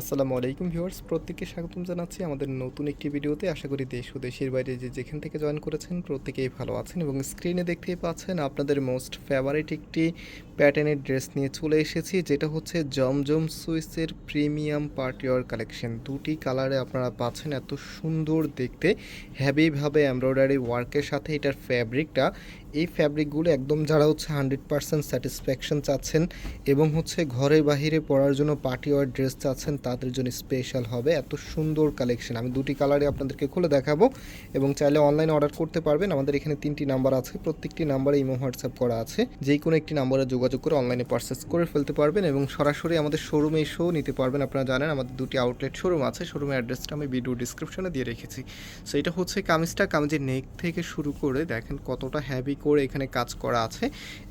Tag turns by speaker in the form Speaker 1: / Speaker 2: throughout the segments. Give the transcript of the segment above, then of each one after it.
Speaker 1: আসসালামু আলাইকুম ভিউয়ার্স, প্রত্যেককে স্বাগতম জানাচ্ছি আমাদের নতুন একটি ভিডিওতে। আশা করি দেশ ও দেশের বাইরে যে যেখান থেকে জয়েন করেছেন প্রত্যেকেই ভালো আছেন এবং স্ক্রিনে দেখতেই পাচ্ছেন আপনাদের মোস্ট ফেভারিট একটি প্যাটার্নের ড্রেস নিয়ে চলে এসেছি, যেটা হচ্ছে জমজম সুইসের প্রিমিয়াম পার্টিওয়ার কালেকশন দুটি কালারে আপনারা পাচ্ছেন এত সুন্দর দেখতে। হ্যাভিভাবে এমব্রয়ডারি ওয়ার্কের সাথে এটার ফ্যাব্রিকটা এই ফ্যাব্রিকগুলো একদম যারা হচ্ছে হান্ড্রেড পার্সেন্ট স্যাটিসফ্যাকশন চাচ্ছেন এবং হচ্ছে ঘরে বাহিরে পরার জন্য পার্টি ওয়ার ড্রেস চাচ্ছেন, তাদের জন্য স্পেশাল হবে। এত সুন্দর কালেকশন। আমি দুটি কালারে আপনাদেরকে খুলে দেখাবো এবং চাইলে অনলাইনে অর্ডার করতে পারবেন। আমাদের এখানে তিনটি নাম্বার আছে। প্রত্যেকটি নাম্বারে ইমো, হোয়াটসঅ্যাপ করা আছে। যে কোনো একটি নাম্বারে যোগাযোগ করে অনলাইনে পারচেস করে ফেলতে পারবেন এবং সরাসরি আমাদের শোরুমে এসেও নিতে পারবেন। আপনারা জানেন আমাদের দুটি আউটলেট শোরুম আছে। শোরুমের অ্যাড্রেসটা আমি ভিডিও ডিসক্রিপশনে দিয়ে রেখেছি। সো এটা হচ্ছে কামিজটা কামিজের নেক থেকে শুরু করে দেখেন কতটা হ্যাভি করে এখানে কাজ করা আছে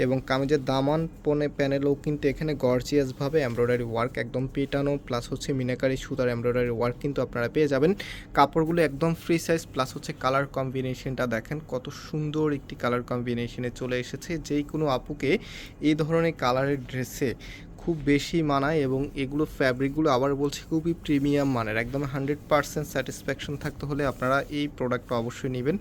Speaker 1: এবং কামিজের দামান পনে প্যানেলও কিন্তু এখানে গর্জিয়াসভাবে এমব্রয়ডারি ওয়ার্ক একদম পেটানো প্লাস হচ্ছে মিনাকারি সুতার এমব্রয়ডারি ওয়ার্ক কিন্তু আপনারা পেয়ে যাবেন। কাপড়গুলো একদম ফ্রি সাইজ প্লাস হচ্ছে কালার কম্বিনেশনটা দেখেন, কত সুন্দর একটি কালার কম্বিনেশনে চলে এসেছে। যেই কোনো আপুকে এই ধরনের কালারের ড্রেসে খুব বেশি মানায় এবং এগুলো ফ্যাব্রিকগুলো আবার বলছি খুবই প্রিমিয়াম মানের। একদম হান্ড্রেড পারসেন্ট স্যাটিসফ্যাকশন থাকতে হলে আপনারা এই প্রোডাক্টটা অবশ্যই নেবেন।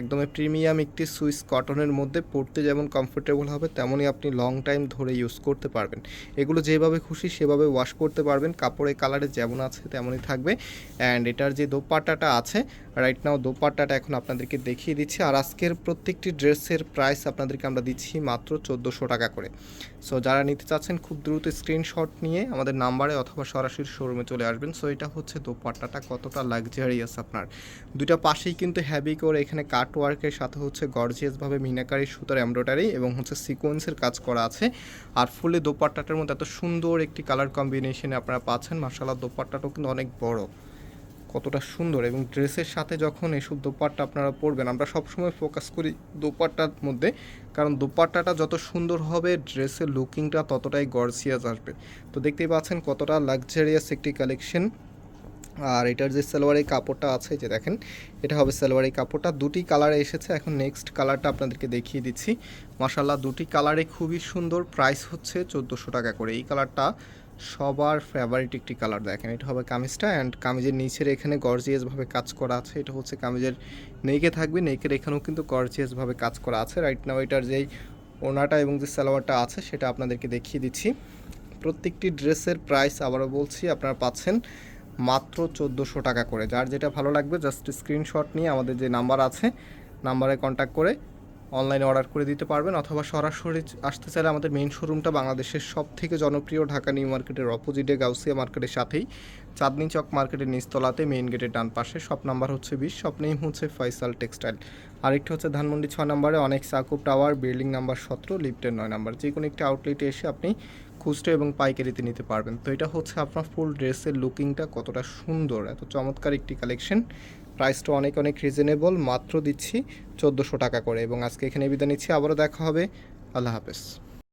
Speaker 1: একদমই প্রিমিয়াম একটি সুইস কটনের মধ্যে পড়তে যেমন কমফোর্টেবল হবে, তেমনই আপনি লং টাইম ধরে ইউজ করতে পারবেন। এগুলো যেভাবে খুশি সেভাবে ওয়াশ করতে পারবেন। কাপড়ের কালারে যেমন আছে তেমনই থাকবে। অ্যান্ড এটার যে দোপাট্টাটা আছে রাইট নাও দোপাট্টাটা এখন আপনাদেরকে দেখিয়ে দিচ্ছি। আর আজকের প্রত্যেকটি ড্রেসের প্রাইস আপনাদেরকে আমরা দিচ্ছি মাত্র চোদ্দোশো টাকা করে। সো যারা নিতে চাচ্ছেন, খুব দ্রুত স্ক্রিনশট নিয়ে আমাদের নাম্বারে অথবা সরাসরি শোরুমে চলে আসবেন। সো এটা হচ্ছে দোপাট্টাটা, কতটা লাক্সারিয়াস আপনার। দুইটা পাশেই কিন্তু হ্যাভি করে এখানে কাট ওয়ার্কের সাথে হচ্ছে গর্জিয়াসভাবে মিনাকারি সুতার এমব্রয়ডারি এবং হচ্ছে সিকোয়েন্সের কাজ করা আছে। আর ফুলে দোপাট্টাটার মধ্যে এত সুন্দর একটি কালার কম্বিনেশনে আপনারা পাচ্ছেন। মার্শাল্লাহ দোপাট্টাটাও কিন্তু অনেক বড়। কতটা সুন্দর এবং ড্রেসের সাথে যখন এসব দোপাট্টা আপনারা পরবেন, আমরা সবসময় ফোকাস করি দোপাট্টার মধ্যে। কারণ দোপাট্টাটা যত সুন্দর হবে, ড্রেসের লুকিংটা ততটাই গর্জিয়াস আসবে। তো দেখতেই পাচ্ছেন কতটা লাক্সারিয়াস একটি কালেকশন আর এটার যে সালোয়ারের কাপড়টা আছে, যে দেখেন, এটা হবে সালোয়ারের কাপড়টা। দুটি কালারে এসেছে, এখন নেক্সট কালারটা আপনাদেরকে দেখিয়ে দিচ্ছি। মাসাল্লাহ দুটি কালারে খুবই সুন্দর। প্রাইস হচ্ছে চোদ্দোশো টাকা করে। এই কালারটা সবার ফেভারিট একটি কালার দেখেন। এটা হবে কামিজটা অ্যান্ড কামিজের নিচের এখানে গর্জিয়াসভাবে কাজ করা আছে। এটা হচ্ছে কামিজের নেইকে থাকবে। নেইকের এখানেও কিন্তু গর্জিয়াসভাবে কাজ করা আছে। রাইট নাও এটার যেই ওনাটা এবং যে সালোয়ারটা আছে, সেটা আপনাদেরকে দেখিয়ে দিচ্ছি। প্রত্যেকটি ড্রেসের প্রাইস আবারও বলছি, আপনারা পাচ্ছেন মাত্র চোদ্দোশো টাকা করে। যার যেটা ভালো লাগবে জাস্ট স্ক্রিনশট নিয়ে আমাদের যে নাম্বার আছে নাম্বারে কন্ট্যাক্ট করে অনলাইনে অর্ডার করে দিতে পারবেন অথবা সরাসরি আসতে চাইলে আমাদের মেইন শোরুমটা বাংলাদেশের সব থেকে জনপ্রিয় ঢাকা নিউ মার্কেটের অপোজিটে গাউসিয়া মার্কেটের সাথেই। চাঁদনি চক মার্কেটের নিচতলাতে মেইন গেটের ডান পাশে। শপ নাম্বার হচ্ছে বিশ শপ নেম হচ্ছে ফয়সাল টেক্সটাইল আরেকটি হচ্ছে ধানমন্ডি ছয় নম্বরে অনেক সাকুব টাওয়ার বিল্ডিং নাম্বার সতেরো লিফটের নয় নাম্বার। যে কোনো একটি আউটলেটে এসে আপনি খুচরো এবং পাইকারিতে নিতে পারবেন। তো এটা হচ্ছে আপনার ফুল ড্রেসের লুকিংটা কতটা সুন্দর, এত চমৎকার একটি কালেকশন প্রাইসটা অনেক অনেক রিজনেবল মাত্র দিচ্ছি চোদ্দোশো টাকা করে। এবং আজকে এখানে বিদায় নিচ্ছি। আবারও দেখা হবে। আল্লাহ হাফেজ।